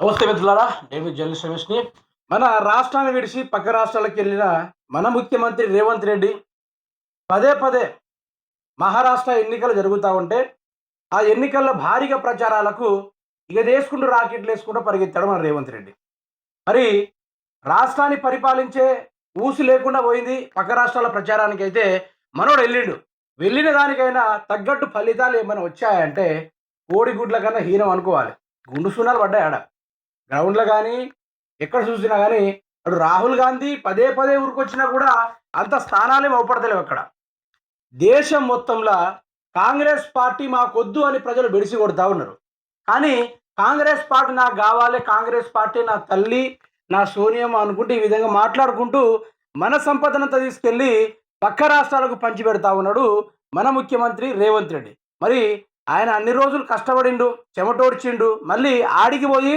నమస్తే మిత్రులారా నేను జర్నలిస్ట్ రమేష్ని. మన రాష్ట్రాన్ని విడిచి పక్క రాష్ట్రాలకు వెళ్ళిన మన ముఖ్యమంత్రి రేవంత్ రెడ్డి పదే పదే మహారాష్ట్ర ఎన్నికలు జరుగుతూ ఉంటే ఆ ఎన్నికల్లో భారీగా ప్రచారాలకు ఇక వేసుకుంటూ రాకెట్లు వేసుకుంటూ పరిగెత్తాడు మన రేవంత్ రెడ్డి. మరి రాష్ట్రాన్ని పరిపాలించే ఊసి లేకుండా పోయింది పక్క రాష్ట్రాల ప్రచారానికి అయితే మనోడు వెళ్ళిండు. వెళ్ళిన దానికైనా తగ్గట్టు ఫలితాలు ఏమైనా వచ్చాయంటే కోడిగుడ్ల కన్నా హీనం అనుకోవాలి. గుండు సున్నాలు పడ్డాయి ఆడ. గ్రౌండ్లో కానీ ఎక్కడ చూసినా కానీ అటు రాహుల్ గాంధీ పదే పదే ఊరికొచ్చినా కూడా అంత స్థానాలే అవపడతలేవు అక్కడ. దేశం మొత్తంలో కాంగ్రెస్ పార్టీ మాకొద్దు అని ప్రజలు బెడిసి కొడతా ఉన్నారు. కానీ కాంగ్రెస్ పార్టీ నాకు కావాలి కాంగ్రెస్ పార్టీ నా తల్లి నా సోనియం అనుకుంటూ ఈ విధంగా మాట్లాడుకుంటూ మన సంపదనంతా తీసుకెళ్ళి పక్క రాష్ట్రాలకు పంచిపెడతా ఉన్నాడు మన ముఖ్యమంత్రి రేవంత్ రెడ్డి. మరి ఆయన అన్ని రోజులు కష్టపడిండు చెమటోడ్చిండు మళ్ళీ ఆడికి పోయి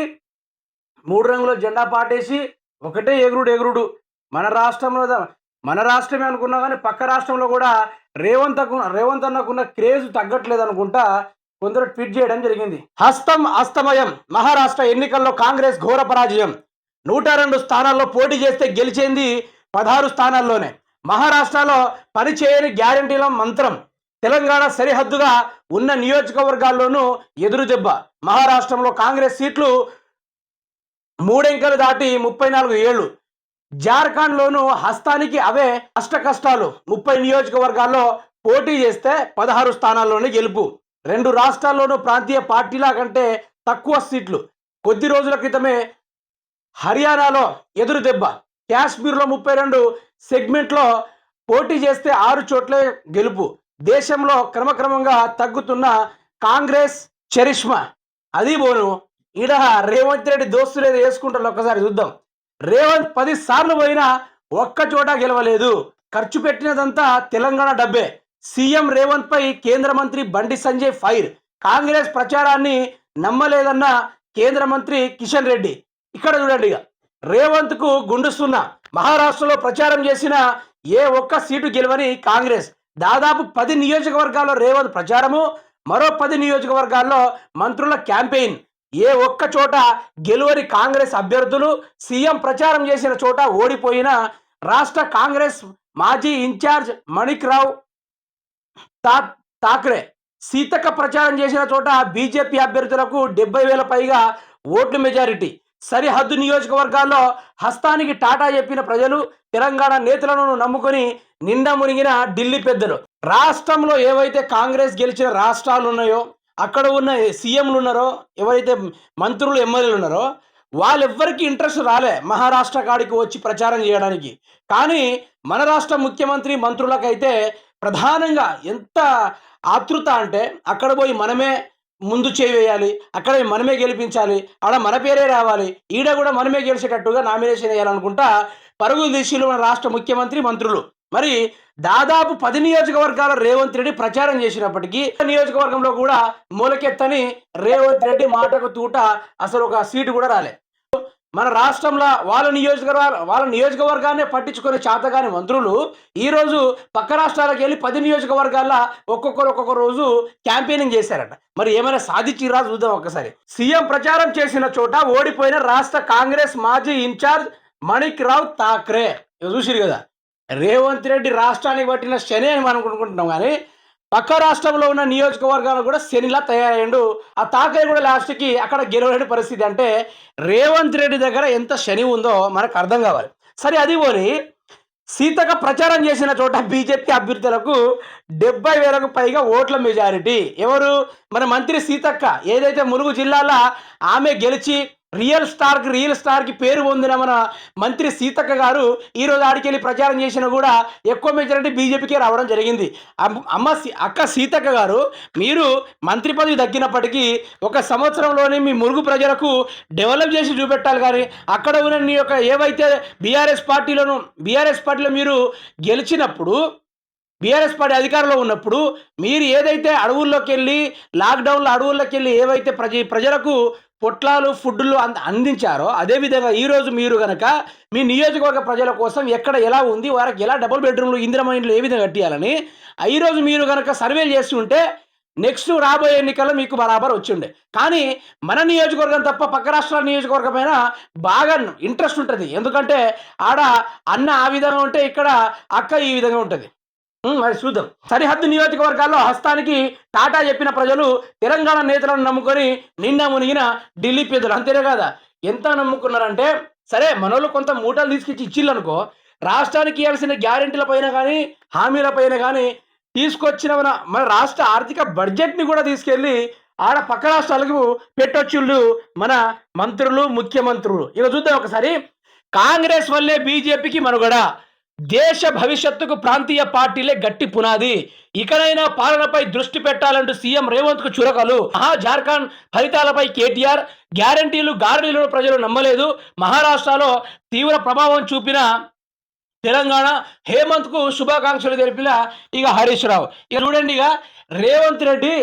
మూడు రంగుల జెండా పాటేసి ఒకటే ఎగురుడు ఎగురుడు. మన రాష్ట్రంలో మన రాష్ట్రమే అనుకున్నా కానీ పక్క రాష్ట్రంలో కూడా రేవంత్ రేవంత్ అన్నకున్న క్రేజ్ తగ్గట్లేదు అనుకుంటా కొందరు ట్వీట్ చేయడం జరిగింది. హస్తం అస్తమయం. మహారాష్ట్ర ఎన్నికల్లో కాంగ్రెస్ ఘోర పరాజయం. నూట రెండు స్థానాల్లో పోటీ చేస్తే గెలిచేంది పదహారు స్థానాల్లోనే. మహారాష్ట్రలో పనిచేయని గ్యారంటీల మంత్రం. తెలంగాణ సరిహద్దుగా ఉన్న నియోజకవర్గాల్లోనూ ఎదురుదెబ్బ. మహారాష్ట్రంలో కాంగ్రెస్ సీట్లు మూడెంకలు దాటి ముప్పై నాలుగు ఏళ్ళు జార్ఖండ్లోనూ హస్తానికి అవే అష్ట కష్టాలు. ముప్పై నియోజకవర్గాల్లో పోటీ చేస్తే పదహారు స్థానాల్లోనే గెలుపు. రెండు రాష్ట్రాల్లోనూ ప్రాంతీయ పార్టీల కంటే తక్కువ సీట్లు. కొద్ది రోజుల క్రితమే హర్యానాలో ఎదురు దెబ్బ. కాశ్మీర్లో ముప్పై రెండు సెగ్మెంట్లో పోటీ చేస్తే ఆరు చోట్లే గెలుపు. దేశంలో క్రమక్రమంగా తగ్గుతున్న కాంగ్రెస్ చరిష్మా. అది బోను. ఈడ రేవంత్ రెడ్డి దోస్తులు ఏదో వేసుకుంటారు ఒక్కసారి చూద్దాం. రేవంత్ పది సార్లు పోయినా ఒక్క చోట గెలవలేదు. ఖర్చు పెట్టినదంతా తెలంగాణ డబ్బే. సీఎం రేవంత్ పై కేంద్ర మంత్రి బండి సంజయ్ ఫైర్. కాంగ్రెస్ ప్రచారాన్ని నమ్మలేదన్న కేంద్ర మంత్రి కిషన్ రెడ్డి. ఇక్కడ చూడండి ఇక. రేవంత్కు గుండుస్తున్న మహారాష్ట్రలో ప్రచారం చేసిన ఏ ఒక్క సీటు గెలవని కాంగ్రెస్. దాదాపు పది నియోజకవర్గాల్లో రేవంత్ ప్రచారము మరో పది నియోజకవర్గాల్లో మంత్రుల క్యాంపెయిన్. ఏ ఒక్క చోట గెలువరి కాంగ్రెస్ అభ్యర్థులు సీఎం ప్రచారం చేసిన చోట ఓడిపోయిన రాష్ట్ర కాంగ్రెస్ మాజీ ఇన్ఛార్జ్ మణిక్ రావు తా ఠాక్రే సీతక్క ప్రచారం చేసిన చోట బీజేపీ అభ్యర్థులకు డెబ్బై వేల పైగా ఓట్లు మెజారిటీ. సరిహద్దు నియోజకవర్గాల్లో హస్తానికి టాటా చెప్పిన ప్రజలు తెలంగాణ నేతలను నమ్ముకొని నిండా మునిగిన ఢిల్లీ పెద్దలు. రాష్ట్రంలో ఏవైతే కాంగ్రెస్ గెలిచిన రాష్ట్రాలు ఉన్నాయో అక్కడ ఉన్న సీఎంలు ఉన్నారో ఎవరైతే మంత్రులు ఎమ్మెల్యేలు ఉన్నారో వాళ్ళెవ్వరికి ఇంట్రెస్ట్ రాలే మహారాష్ట్ర కాడికి వచ్చి ప్రచారం చేయడానికి. కానీ మన రాష్ట్ర ముఖ్యమంత్రి మంత్రులకైతే ప్రధానంగా ఎంత ఆతృత అంటే అక్కడ పోయి మనమే ముందు చేయాలి అక్కడ మనమే గెలిపించాలి ఆడ మన పేరే రావాలి ఈడ కూడా మనమే గెలిచేటట్టుగా నామినేషన్ వేయాలనుకుంటా పరుగులు తీసిలు మన రాష్ట్ర ముఖ్యమంత్రి మంత్రులు. మరి దాదాపు పది నియోజకవర్గాల రేవంత్ రెడ్డి ప్రచారం చేసినప్పటికీ నియోజకవర్గంలో కూడా మూలకెత్తని రేవంత్ రెడ్డి మాటకు తూట అసలు ఒక సీటు కూడా రాలే. మన రాష్ట్రంలో వాళ్ళ నియోజకవర్గ వాళ్ళ నియోజకవర్గాన్ని పట్టించుకునే చేతగాని మంత్రులు ఈరోజు పక్క రాష్ట్రాలకు వెళ్ళి పది నియోజకవర్గాల్లో ఒక్కొక్కరు ఒక్కొక్క రోజు క్యాంపెయినింగ్ చేశారట. మరి ఏమైనా సాధించిరా చూద్దాం ఒక్కసారి. సీఎం ప్రచారం చేసిన చోట ఓడిపోయిన రాష్ట్ర కాంగ్రెస్ మాజీ ఇన్ఛార్జ్ మణిక్ రావు ఠాక్రే చూసిరు కదా. రేవంత్ రెడ్డి రాష్ట్రానికి పట్టిన శని అని మనం అనుకుంటున్నాం కానీ పక్క రాష్ట్రంలో ఉన్న నియోజకవర్గాలు కూడా శనిలా తయారయ్యాడు. ఆ తాకయ్య కూడా లాస్ట్కి అక్కడ గెలవలేని పరిస్థితి అంటే రేవంత్ రెడ్డి దగ్గర ఎంత శని ఉందో మనకు అర్థం కావాలి. సరే అది పోని సీతక ప్రచారం చేసిన చోట బీజేపీ అభ్యర్థులకు డెబ్బై వేలకు పైగా ఓట్ల మెజారిటీ. ఎవరు? మన మంత్రి సీతక్క. ఏదైతే ములుగు జిల్లాలో ఆమె గెలిచి రియల్ స్టార్కి రియల్ స్టార్కి పేరు పొందిన మన మంత్రి సీతక్క గారు ఈరోజు ఆడికెళ్ళి ప్రచారం చేసినా కూడా ఎక్కువ మెజారిటీ బీజేపీకే రావడం జరిగింది. అమ్మ సీ- అక్క సీతక్క గారు మీరు మంత్రి పదవి తగ్గినప్పటికీ ఒక సంవత్సరంలోనే మీ మురుగు ప్రజలకు డెవలప్ చేసి చూపెట్టాలి కానీ అక్కడ ఉన్న నీ యొక్క ఏవైతే బీఆర్ఎస్ పార్టీలోను బీఆర్ఎస్ పార్టీలో మీరు గెలిచినప్పుడు బీఆర్ఎస్ పార్టీ అధికారంలో ఉన్నప్పుడు మీరు ఏదైతే అడవుల్లోకి వెళ్ళి లాక్డౌన్లో అడవుల్లోకి వెళ్ళి ఏవైతే ప్రజ ప్రజలకు పొట్లాలు ఫుడ్లు అంద అందించారో అదేవిధంగా ఈరోజు మీరు కనుక మీ నియోజకవర్గ ప్రజల కోసం ఎక్కడ ఎలా ఉంది వారికి ఎలా డబుల్ బెడ్రూమ్లు ఇందిరమ ఇండ్లు ఏ విధంగా కట్టియాలని ఈరోజు మీరు కనుక సర్వేలు చేస్తుంటే నెక్స్ట్ రాబోయే ఎన్నికల్లో మీకు బరాబర్ వచ్చిండే. కానీ మన నియోజకవర్గం తప్ప పక్క రాష్ట్రాల నియోజకవర్గం పైన బాగా ఇంట్రెస్ట్ ఉంటుంది. ఎందుకంటే ఆడ అన్న ఆ విధంగా ఉంటే ఇక్కడ అక్క ఈ విధంగా ఉంటుంది. మరి చూద్దాం. సరిహద్దు నియోజకవర్గాల్లో హస్తానికి టాటా చెప్పిన ప్రజలు తెలంగాణ నేతలను నమ్ముకొని నిన్న మునిగిన ఢిల్లీ పేదలు. అంతేనే కదా? ఎంత నమ్ముకున్నారంటే సరే మనోళ్ళు కొంత మూటలు తీసుకొచ్చి ఇచ్చిళ్ళు అనుకో రాష్ట్రానికి ఇవ్వాల్సిన గ్యారెంటీల పైన కానీ హామీల పైన కానీ తీసుకొచ్చిన మన మన రాష్ట్ర ఆర్థిక బడ్జెట్ని కూడా తీసుకెళ్ళి ఆడ పక్క రాష్ట్రాలకు పెట్టొచ్చుళ్ళు మన మంత్రులు ముఖ్యమంత్రులు. ఇక చూద్దాం ఒకసారి. కాంగ్రెస్ వల్లే బీజేపీకి మనుగడ. దేశ భవిష్యత్తుకు ప్రాంతీయ పార్టీలే గట్టి పునాది. ఇకనైనా పాలనపై దృష్టి పెట్టాలంటూ సీఎం రేవంత్కు చురకలు. మహా జార్ఖండ్ ఫలితాలపై కేటీఆర్ గ్యారంటీలు గారడీలను ప్రజలు నమ్మలేదు. మహారాష్ట్రలో తీవ్ర ప్రభావం చూపిన తెలంగాణ హేమంత్కు శుభాకాంక్షలు తెలిపిన ఇక హరీష్ రావు. ఇక చూడండి ఇక రేవంత్ రెడ్డి